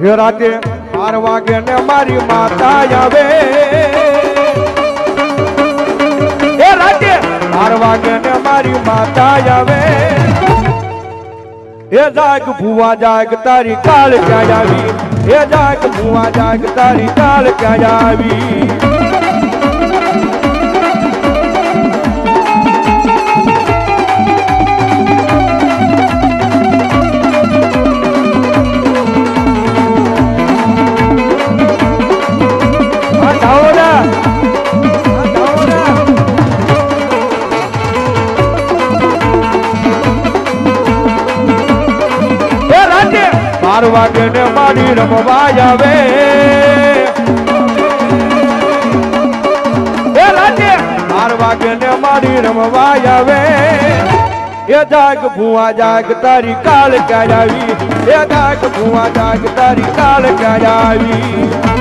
હે રાતે બાર વાગે ને મારી માતા આવે. હે રાતે બાર વાગે ને મારી માતા આવે. હે જાગ ભુવા, જાગ તારી કાળ ક્યાં આવી? હે જાગ ભુવા, જાગ તારી કાળ ક્યાં આવી? બાર વાગે ને મારી રમવા આવે. હે રાતે બાર વાગે ને મારી રમવા આવે. એ જાગ ભુવા તારી કાલ કરાવી એ જાગ ભુવા જાગ તારી કાલ ક્યાં આવી?